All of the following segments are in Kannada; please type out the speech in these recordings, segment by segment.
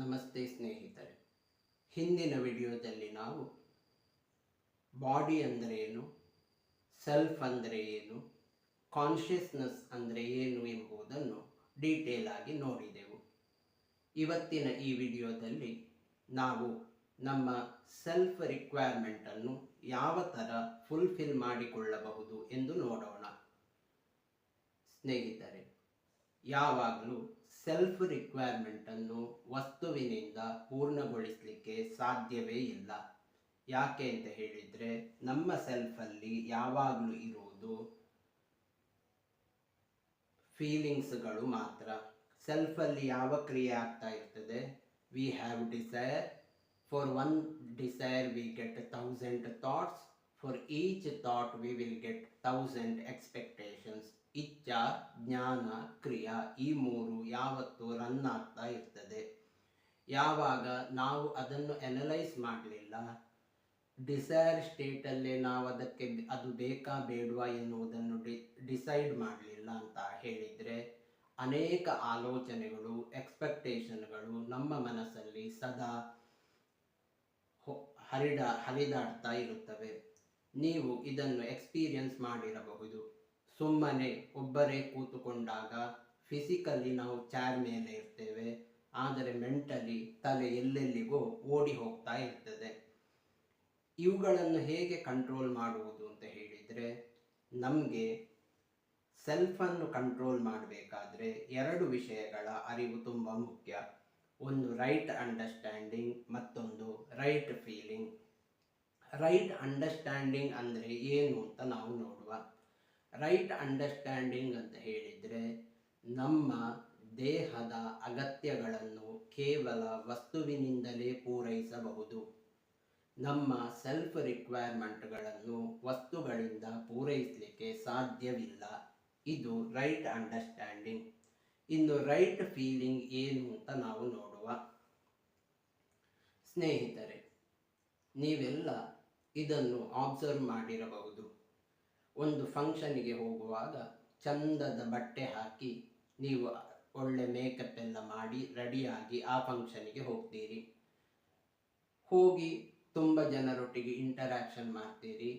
ನಮಸ್ತೆ ಸ್ನೇಹಿತರೆ. ಹಿಂದಿನ ವಿಡಿಯೋದಲ್ಲಿ ನಾವು ಬಾಡಿ ಅಂದರೆ ಏನು, ಸೆಲ್ಫ್ ಅಂದರೆ ಏನು ಕಾನ್ಷಿಯಸ್ನೆಸ್ ಅಂದರೆ ಏನು ಎಂಬುದನ್ನು ಡೀಟೇಲ್ ಆಗಿ ನೋಡಿದೆವು. ಇವತ್ತಿನ ಈ ವಿಡಿಯೋದಲ್ಲಿ ನಾವು ನಮ್ಮ ಸೆಲ್ಫ್ ರಿಕ್ವೈರ್ಮೆಂಟನ್ನು ಯಾವ ಥರ ಫುಲ್ಫಿಲ್ ಮಾಡಿಕೊಳ್ಳಬಹುದು ಎಂದು ನೋಡೋಣ. ಸ್ನೇಹಿತರೆ, ಯಾವಾಗಲೂ ಸೆಲ್ಫ್ ರಿಕ್ವೈರ್ಮೆಂಟನ್ನು ವಸ್ತುವಿನಿಂದ ಪೂರ್ಣಗೊಳಿಸಲಿಕ್ಕೆ ಸಾಧ್ಯವೇ ಇಲ್ಲ. ಯಾಕೆ ಅಂತ ಹೇಳಿದರೆ, ನಮ್ಮ ಸೆಲ್ಫಲ್ಲಿ ಯಾವಾಗಲೂ ಇರುವುದು ಫೀಲಿಂಗ್ಸ್ಗಳು ಮಾತ್ರ. ಸೆಲ್ಫಲ್ಲಿ ಯಾವ ಕ್ರಿಯೆ ಆಗ್ತಾ ಇರ್ತದೆ? We have desire for one desire we get thousand thoughts for each thought we will get thousand expectations ಇಚ್ಛಾ, ಜ್ಞಾನ, ಕ್ರಿಯಾ ಈ ಮೂರು ಯಾವತ್ತು ರನ್ ಆಗ್ತಾ ಇರ್ತದೆ. ಯಾವಾಗ ನಾವು ಅದನ್ನು ಅನಲೈಸ್ ಮಾಡಲಿಲ್ಲ ಡಿಸೈರ್ ಸ್ಟೇಟಲ್ಲೇ ನಾವು ಅದಕ್ಕೆ ಅದು ಬೇಕಾ ಬೇಡವಾ ಎನ್ನುವುದನ್ನು ಡಿ ಡಿಸೈಡ್ ಮಾಡಲಿಲ್ಲ ಅಂತ ಹೇಳಿದರೆ, ಅನೇಕ ಆಲೋಚನೆಗಳು ಎಕ್ಸ್ಪೆಕ್ಟೇಷನ್ಗಳು ನಮ್ಮ ಮನಸ್ಸಲ್ಲಿ ಸದಾ ಹರಿಡ, ಹರಿದಾಡ್ತಾ ಇರುತ್ತವೆ. ನೀವು ಇದನ್ನು ಎಕ್ಸ್ಪೀರಿಯನ್ಸ್ ಮಾಡಿರಬಹುದು. ಸುಮ್ಮನೆ ಒಬ್ಬರೇ ಕೂತುಕೊಂಡಾಗ ಫಿಸಿಕಲಿ ನಾವು ಚಾರ್ ಮೇಲೆ ಇರ್ತೇವೆ. ಆದರೆ ಮೆಂಟಲಿ ತಲೆ ಎಲ್ಲೆಲ್ಲಿಗೋ ಓಡಿ ಹೋಗ್ತಾ ಇರ್ತದೆ. ಇವುಗಳನ್ನು ಹೇಗೆ ಕಂಟ್ರೋಲ್ ಮಾಡುವುದು ಅಂತ ಹೇಳಿದರೆ, ನಮಗೆ ಸೆಲ್ಫನ್ನು ಕಂಟ್ರೋಲ್ ಮಾಡಬೇಕಾದ್ರೆ ಎರಡು ವಿಷಯಗಳ ಅರಿವು ತುಂಬ ಮುಖ್ಯ. ಒಂದು ರೈಟ್ ಅಂಡರ್ಸ್ಟ್ಯಾಂಡಿಂಗ್ ಮತ್ತೊಂದು ರೈಟ್ ಫೀಲಿಂಗ್ ರೈಟ್ ಅಂಡರ್ಸ್ಟ್ಯಾಂಡಿಂಗ್ ಅಂದರೆ ಏನು ಅಂತ ನಾವು ನೋಡುವ. ರೈಟ್ ಅಂಡರ್ಸ್ಟ್ಯಾಂಡಿಂಗ್ ಅಂತ ಹೇಳಿದರೆ ನಮ್ಮ ದೇಹದ ಅಗತ್ಯಗಳನ್ನು ಕೇವಲ ವಸ್ತುವಿನಿಂದಲೇ ಪೂರೈಸಬಹುದು. ನಮ್ಮ ಸೆಲ್ಫ್ ರಿಕ್ವೈರ್ಮೆಂಟ್ಗಳನ್ನು ವಸ್ತುಗಳಿಂದ ಪೂರೈಸಲಿಕ್ಕೆ ಸಾಧ್ಯವಿಲ್ಲ. ಇದು ರೈಟ್ ಅಂಡರ್ಸ್ಟ್ಯಾಂಡಿಂಗ್ ಇನ್ನು ರೈಟ್ ಫೀಲಿಂಗ್ ಏನು ಅಂತ ನಾವು ನೋಡುವ. ಸ್ನೇಹಿತರೆ, ನೀವೆಲ್ಲ ಇದನ್ನು ಆಬ್ಸರ್ವ್ ಮಾಡಿರಬಹುದು. ಒಂದು ಫಂಕ್ಷನಿಗೆ ಹೋಗುವಾಗ ಚಂದದ ಬಟ್ಟೆ ಹಾಕಿ ನೀವು ಒಳ್ಳೆ ಮೇಕಪ್ ಎಲ್ಲ ಮಾಡಿ ರೆಡಿಯಾಗಿ ಆ ಫಂಕ್ಷನಿಗೆ ಹೋಗ್ತೀರಿ. ಹೋಗಿ ತುಂಬ ಜನರೊಟ್ಟಿಗೆ ಇಂಟರಾಕ್ಷನ್ ಮಾಡ್ತೀರಿ.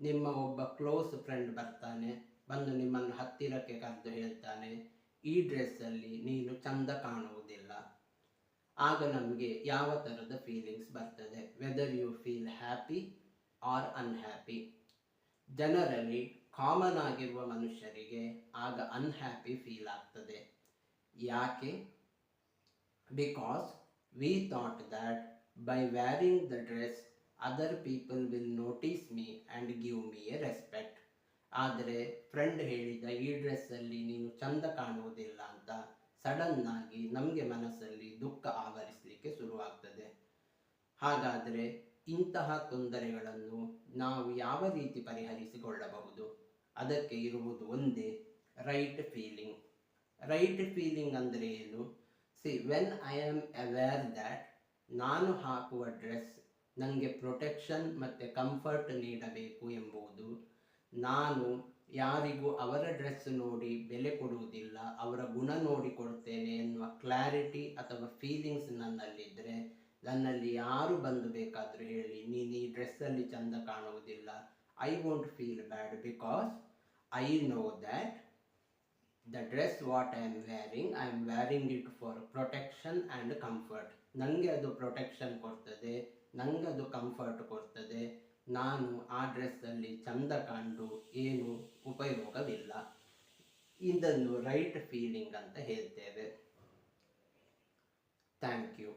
ನಿಮ್ಮ ಒಬ್ಬ ಕ್ಲೋಸ್ ಫ್ರೆಂಡ್ ಬರ್ತಾನೆ, ಬಂದು ನಿಮ್ಮನ್ನು ಹತ್ತಿರಕ್ಕೆ ಕರೆದು ಹೇಳ್ತಾನೆ, ಈ ಡ್ರೆಸ್ಸಲ್ಲಿ ನೀನು ಚಂದ ಕಾಣುವುದಿಲ್ಲ. ಆಗ ನಮಗೆ ಯಾವ ಥರದ ಫೀಲಿಂಗ್ಸ್ ಬರ್ತದೆ? Whether you feel happy or unhappy ಜನರಲ್ಲಿ ಕಾಮನ್ ಆಗಿರುವ ಮನುಷ್ಯರಿಗೆ ಆಗ ಅನ್ಹ್ಯಾಪಿ ಫೀಲ್ ಆಗ್ತದೆ. ಯಾಕೆ? Because we thought that by wearing the dress other people will notice me and give me a respect ಆದರೆ ಫ್ರೆಂಡ್ ಹೇಳಿದ, ಈ ಡ್ರೆಸ್ಸಲ್ಲಿ ನೀನು ಚಂದ ಕಾಣುವುದಿಲ್ಲ ಅಂತ ಸಡನ್ನಾಗಿ ನಮಗೆ ಮನಸ್ಸಲ್ಲಿ ದುಃಖ ಆವರಿಸಲಿಕ್ಕೆ ಶುರುವಾಗ್ತದೆ. ಹಾಗಾದರೆ ಇಂತಹ ತೊಂದರೆಗಳನ್ನು ನಾವು ಯಾವ ರೀತಿ ಪರಿಹರಿಸಿಕೊಳ್ಳಬಹುದು? ಅದಕ್ಕೆ ಇರುವುದು ಒಂದೇ ರೈಟ್ ಫೀಲಿಂಗ್ ರೈಟ್ ಫೀಲಿಂಗ್ ಅಂದರೆ ಏನು? See when I am aware that ನಾನು ಹಾಕುವ ಡ್ರೆಸ್ ನನಗೆ ಪ್ರೊಟೆಕ್ಷನ್ ಮತ್ತು ಕಂಫರ್ಟ್ ನೀಡಬೇಕು ಎಂಬುದು, ನಾನು ಯಾರಿಗೂ ಅವರ ಡ್ರೆಸ್ ನೋಡಿ ಬೆಲೆ ಕೊಡುವುದಿಲ್ಲ, ಅವರ ಗುಣ ನೋಡಿ ಕೊಡ್ತೇನೆ ಎನ್ನುವ ಕ್ಲಾರಿಟಿ ಅಥವಾ ಫೀಲಿಂಗ್ಸ್ ನನ್ನಲ್ಲಿದ್ದರೆ ನನ್ನಲ್ಲಿ ಯಾರು ಬಂದು ಬೇಕಾದರೂ ಹೇಳಿ, ನೀನು ಈ ಡ್ರೆಸ್ಸಲ್ಲಿ ಚಂದ ಕಾಣುವುದಿಲ್ಲ. I won't feel bad because I know that the dress what I am wearing I am wearing it for protection and comfort ನನಗೆ ಅದು ಪ್ರೊಟೆಕ್ಷನ್ ಕೊಡ್ತದೆ ನನಗೆ ಅದು ಕಂಫರ್ಟ್ ಕೊಡ್ತದೆ. ನಾನು ಆ ಡ್ರೆಸ್ಸಲ್ಲಿ ಚಂದ ಕಂಡು ಏನು ಉಪಯೋಗವಿಲ್ಲ. ಇದನ್ನು ರೈಟ್ ಫೀಲಿಂಗ್ ಅಂತ ಹೇಳ್ತೇವೆ. Thank you